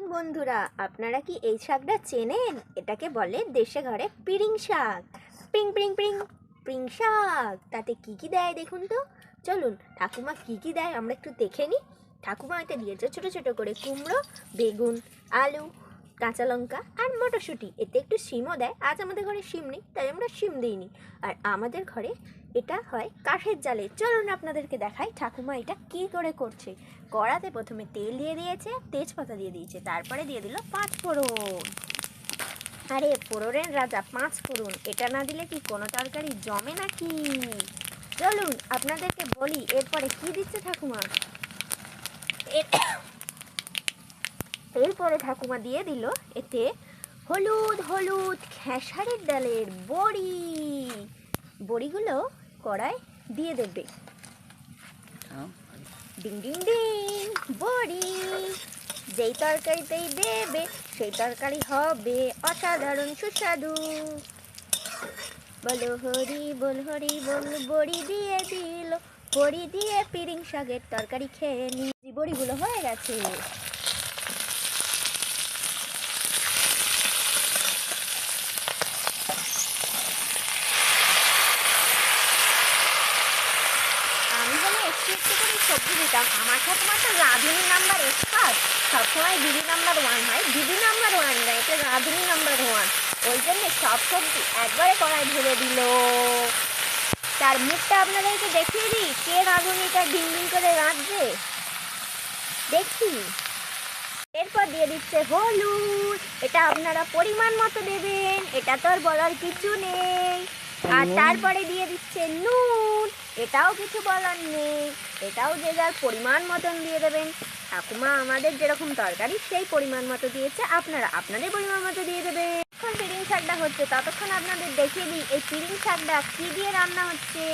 দেখুন বন্ধুরা? আপনারা কি এই শাকটা চেনেন? এটাকে বলে দেশে ঘরে পিরিং শাক। পিং পিং পিং পিং শাক। তাতে কি কি দেয় দেখুন তো? চলুন, ঠাকুমা কি কি দেয় আমরা একটু দেখে নিই। ঠাকুমা এতে দিয়েছে ছোটো ছোটো করে কুমড়ো, বেগুন, আলু কাঁচা লঙ্কা আর মটরশুঁটি। এতে একটু শিমও দেয়। আজ আমাদের ঘরে শিম নেই, তাই আমরা শিম দিইনি। আর আমাদের ঘরে এটা হয় কাঠের জালে। চলুন আপনাদেরকে দেখাই ঠাকুমা এটা কি করে করছে। কড়াতে প্রথমে তেল দিয়ে দিয়েছে, তেজপাতা দিয়ে দিয়েছে, তারপরে দিয়ে দিল পাঁচ ফোড়ন। আরে, ফোড়নের রাজা, পাঁচ ফোড়ন। এটা না দিলে কি কোনো তরকারি জমে নাকি? চলুন আপনাদেরকে বলি, এরপরে কি দিচ্ছে ঠাকুমা? এরপরে ঠাকুমা দিয়ে দিল এতে হলুদ হলুদ, খেসারির ডালের বড়ি। বড়িগুলো কড়ায় দিয়ে দেবে। ডিং ডিং ডিং, বড়ি। যেই তরকারিতেই দেবে, সেই তরকারি হবে অসাধারণ, সুস্বাদু। বলো হরি, বল হরি, বল বড়ি দিয়ে দিল। বড়ি দিয়ে পিরিং শাকের তরকারি খেয়ে নি বড়িগুলো হয়ে গেছে। একটু একটু করে সবজি দিতাম। আমার ঠাকুমা তো রাঁধুনি নাম্বার এক্সপার্ট সবসময় দিদি নাম্বার ওয়ান হয়। দিদি নাম্বার ওয়ান না এটা রাঁধুনি নাম্বার ওয়ান ওই জন্য সব সবজি একবারে কড়াই ঢেলে দিল। তার মুখটা আপনাদেরকে দেখিয়ে দিই। কে রাঁধুনিটা ডিং ডিং করে রাঁধছে দেখি। এরপর দিয়ে দিচ্ছে হলুদ। এটা আপনারা পরিমাণ মতো দেবেন। এটা তো আর বলার কিছু নেই। আর তারপরে দিয়ে দিচ্ছে নুন। এটাও কিছু বলার নেই। এটাও যে যার পরিমাণ মতন দিয়ে দেবেন। ঠাকুমা আমাদের যেরকম তরকারি, সেই পরিমাণ মতো দিয়েছে। আপনারা আপনাদের পরিমাণ মতো দিয়ে দেবেন। এখন পিরিং শাকটা হচ্ছে, ততক্ষণ আপনাদের দেখিয়ে দিই, এই পিরিং শাকটা কি দিয়ে রান্না হচ্ছে।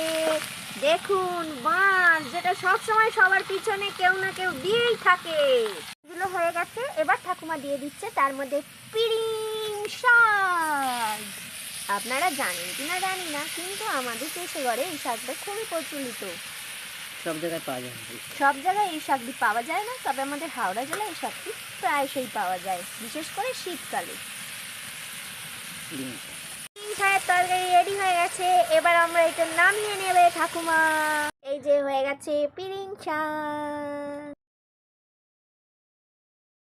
দেখুন মাছ যেটা সব সময় সবার পিছনে কেউ না কেউ দিয়েই থাকে। এগুলো হয়ে গেছে। এবার ঠাকুমা দিয়ে দিচ্ছে তার মধ্যে পিরিং শাক। আপনারা জানেন কি না জানি না কিন্তু আমাদের দেশে ঘরে এই শাকটা খুবই প্রচলিত। সব জায়গায় পাওয়া যায়। সব জায়গায় এই শাকটি পাওয়া যায় না তবে আমাদের হাওড়া জেলায় এই শাকটি প্রায়শই পাওয়া যায় বিশেষ করে শীতকালে। ডিম। তরকারি রেডি হয়ে গেছে এবার আমরা এটা নামিয়ে নেবে ঠাকুমা। এই যে হয়ে গেছে পিরিং শাক।